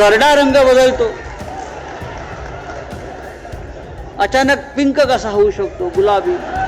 करडा रंग बदलतो. अचानक पिंक कसा होऊ शकतो? गुलाबी.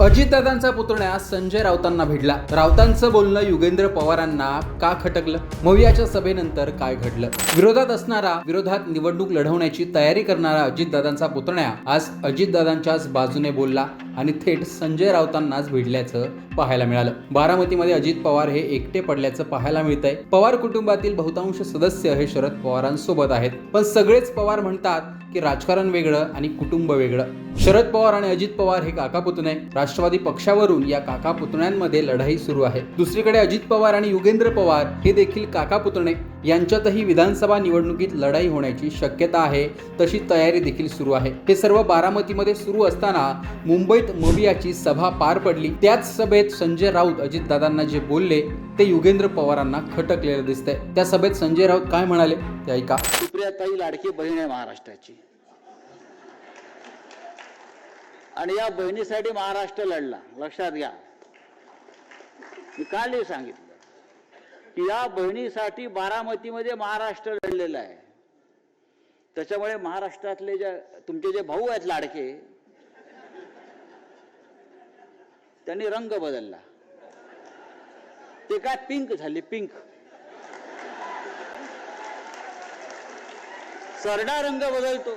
अजितदादांचा पुतण्या संजय राऊतांना भिडला राऊतांचं बोलणं युगेंद्र पवारांना का खटकलं? मवियाच्या सभेनंतर काय घडलं? विरोधात असणारा विरोधात निवडणूक लढवण्याची तयारी करणारा अजितदादांचा पुतण्या आज अजितदादांच्याच बाजूने बोलला आणि थेट संजय राऊतांनाच भिडल्याचं पाहायला मिळालं. बारामतीमध्ये अजित पवार हे एकटे पडल्याचं पाहायला मिळतंय. पवार कुटुंबातील बहुतांश सदस्य हे शरद पवारांसोबत आहेत. पण सगळेच पवार म्हणतात की राजकारण वेगळं आणि कुटुंब वेगळं. शरद पवार आणि अजित पवार हे काका पुतणे. राष्ट्रवादी पक्षावरून या काका पुतण्यांमध्ये लढाई सुरू आहे. दुसरीकडे अजित पवार आणि युगेंद्र पवार हे देखील काका पुतणे. यांच्यातही विधानसभा निवडणुकीत लढाई होण्याची शक्यता आहे तशी तयारी देखील सुरू आहे. हे सर्व बारामतीमध्ये सुरू असताना मुंबईत मवियाची सभा पार पडली. त्याच सभेत संजय राऊत अजितदादांना जे बोलले ते युगेंद्र पवारांना खटकलेलं दिसतंय. त्या सभेत संजय राऊत काय म्हणाले ते ऐका. सुप्रियाताई लाडकी बहीण आहे महाराष्ट्राची. आणि या बहिणीसाठी महाराष्ट्र लढला. लक्षात घ्या. मी काल सांगितलं की या बहिणीसाठी बारामतीमध्ये महाराष्ट्र लढलेला आहे. त्याच्यामुळे महाराष्ट्रातले जे तुमचे जे भाऊ आहेत लाडके त्यांनी रंग बदलला. ते काय पिंक झाले पिंक सरडा रंग बदलतो.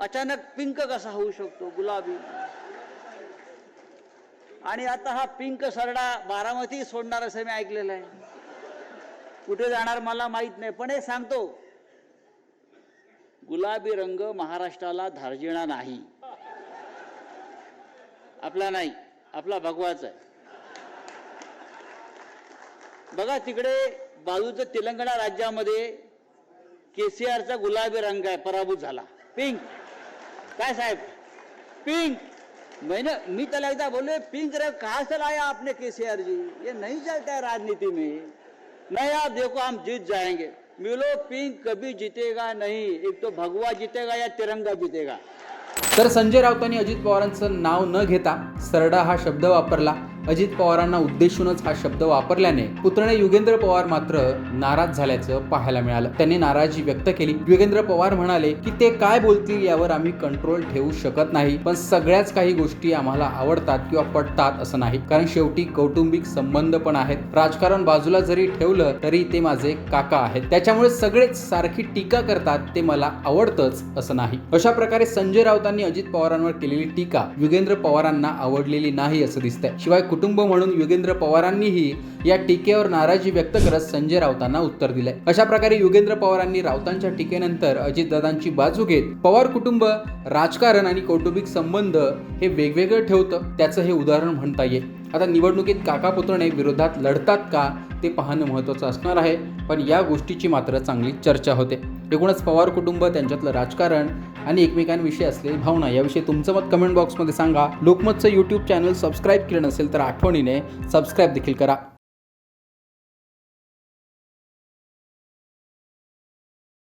अचानक पिंक कसा होऊ शकतो? गुलाबी. आणि आता हा पिंक सरडा बारामती सोडणार असं मी ऐकलेलं आहे. कुठे जाणार मला माहीत नाही पण हे सांगतो. गुलाबी रंग महाराष्ट्राला धार्जिणा नाही. आपला नाही. आपला भगवाच आहे. बघा तिकडे बाजूचं तेलंगणा राज्यामध्ये के सी आरचा गुलाबी रंग आहे पराभूत झाला. पिंक. काय साहेब? पिंक. मैंने मी त्याला एकदा बोले पिंक रंग कहा से लाया आपने आर जी ये नहीं चलता है राजनीति में. नहीं आप देखो हम जीत जाएंगे. मिलो पिंक कभी जीतेगा नहीं. एक तो भगवा जीतेगा या तिरंगा जीतेगा. तर संजय राऊतांनी अजित पवारांचं नाव न घेता सरडा हा शब्द वापरला. अजित पवारांना उद्देशूनच हा शब्द वापरल्याने पुतणे युगेंद्र पवार मात्र नाराज झाल्याचं पाहायला मिळालं. त्यांनी नाराजी व्यक्त केली. युगेंद्र पवार म्हणाले की ते काय बोलतील यावर आम्ही कंट्रोल ठेवू शकत नाही. पण सगळ्याच काही गोष्टी आम्हाला आवडतात किंवा पटतात असं नाही. कारण शेवटी कौटुंबिक संबंध पण आहेत. राजकारण बाजूला जरी ठेवलं तरी ते माझे काका आहेत. त्याच्यामुळे सगळेच सारखी टीका करतात. ते मला आवडतच असं नाही. अशा प्रकारे संजय राऊतांनी अजित पवारांवर केलेली टीका युगेंद्र पवारांना आवडलेली नाही असं दिसतंय. शिवाय कुटुंब म्हणून युगेंद्र पवारांनीही या टीकेवर नाराजी व्यक्त करत संजय राऊतांना उत्तर दिलंय. अशा प्रकारे युगेंद्र पवारांनी राऊतांच्या टीकेनंतर अजितदादांची बाजू घेत पवार कुटुंब राजकारण आणि कौटुंबिक संबंध हे वेगवेगळं ठेवतं त्याचं हे उदाहरण म्हणता येईल. आता निवडणुकीत काका पुतणे विरोधात लढतात का ते पाहणं महत्त्वाचं असणार आहे पण या गोष्टीची मात्र चांगली चर्चा होते. एकूणच पवार कुटुंब त्यांच्यातलं राजकारण आणि एकमेकांविषयी असलेली भावना. याविषयी तुमचं मत कमेंट बॉक्समध्ये सांगा. लोकमतचं यूट्यूब चॅनल सबस्क्राईब केलं नसेल तर आठवणीने सबस्क्राईब देखील करा.